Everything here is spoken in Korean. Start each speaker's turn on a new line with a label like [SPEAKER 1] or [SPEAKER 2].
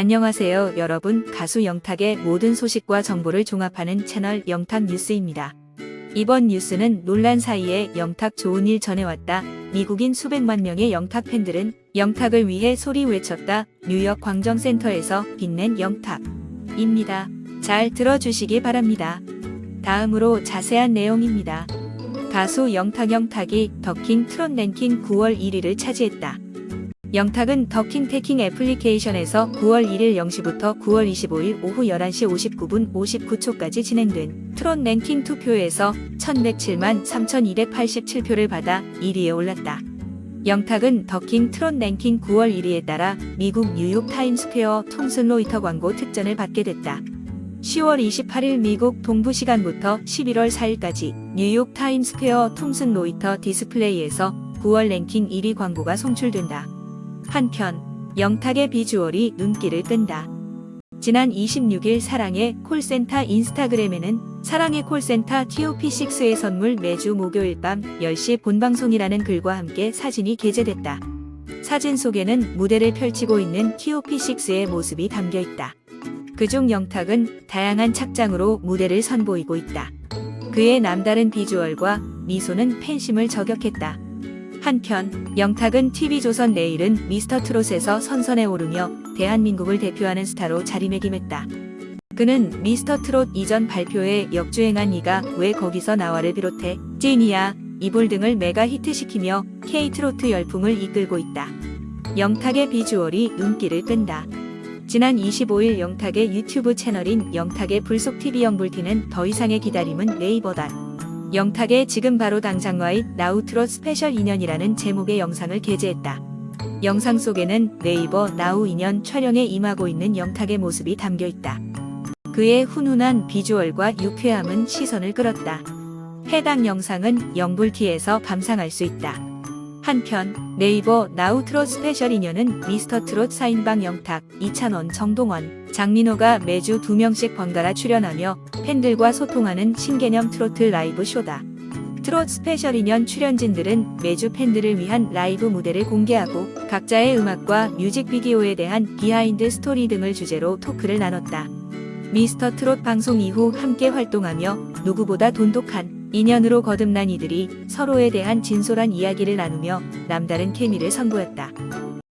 [SPEAKER 1] 안녕하세요, 여러분. 가수 영탁의 모든 소식과 정보를 종합하는 채널 영탁 뉴스입니다. 이번 뉴스는 논란 사이에 영탁 좋은 일 전해왔다. 미국인 수백만 명의 영탁 팬들은 영탁을 위해 소리 외쳤다. 뉴욕 광정센터에서 빛낸 영탁입니다. 잘 들어주시기 바랍니다. 다음으로 자세한 내용입니다. 가수 영탁 영탁이 더킹 트롯 랭킹 9월 1위를 차지했다. 영탁은 더킹 태킹 애플리케이션에서 9월 1일 0시부터 9월 25일 오후 11시 59분 59초까지 진행된 트롯 랭킹 투표에서 1107만 3287표를 받아 1위에 올랐다. 영탁은 더킹 트롯 랭킹 9월 1위에 따라 미국 뉴욕 타임스퀘어 톰슨 로이터 광고 특전을 받게 됐다. 10월 28일 미국 동부 시간부터 11월 4일까지 뉴욕 타임스퀘어 톰슨 로이터 디스플레이에서 9월 랭킹 1위 광고가 송출된다. 한편 영탁의 비주얼이 눈길을 끈다. 지난 26일 사랑의 콜센터 인스타그램에는 사랑의 콜센터 TOP6의 선물 매주 목요일 밤 10시 본방송이라는 글과 함께 사진이 게재됐다. 사진 속에는 무대를 펼치고 있는 TOP6의 모습이 담겨 있다. 그중 영탁은 다양한 착장으로 무대를 선보이고 있다. 그의 남다른 비주얼과 미소는 팬심을 저격했다. 한편 영탁은 TV조선 내일은 미스터 트롯에서 선선에 오르며 대한민국을 대표하는 스타로 자리매김했다. 그는 미스터 트롯 이전 발표에 역주행한 이가 왜 거기서 나와를 비롯해 찐이야, 이불 등을 메가 히트시키며 K트로트 열풍을 이끌고 있다. 영탁의 비주얼이 눈길을 끈다. 지난 25일 영탁의 유튜브 채널인 영탁의 불속TV 영불티는 더 이상의 기다림은 네이버다. 영탁의 지금 바로 당장와의 나우트롯 스페셜 인연이라는 제목의 영상을 게재했다. 영상 속에는 네이버 나우 인연 촬영에 임하고 있는 영탁의 모습이 담겨 있다. 그의 훈훈한 비주얼과 유쾌함은 시선을 끌었다. 해당 영상은 영불티에서 감상할 수 있다. 한편 네이버 나우트롯 스페셜 인연은 미스터 트롯 사인방 영탁, 이찬원, 정동원, 장민호가 매주 두 명씩 번갈아 출연하며 팬들과 소통하는 신개념 트로트 라이브 쇼다. 트롯 스페셜 인연 출연진들은 매주 팬들을 위한 라이브 무대를 공개하고 각자의 음악과 뮤직비디오에 대한 비하인드 스토리 등을 주제로 토크를 나눴다. 미스터 트롯 방송 이후 함께 활동하며 누구보다 돈독한 인연으로 거듭난 이들이 서로에 대한 진솔한 이야기를 나누며 남다른 케미를 선보였다.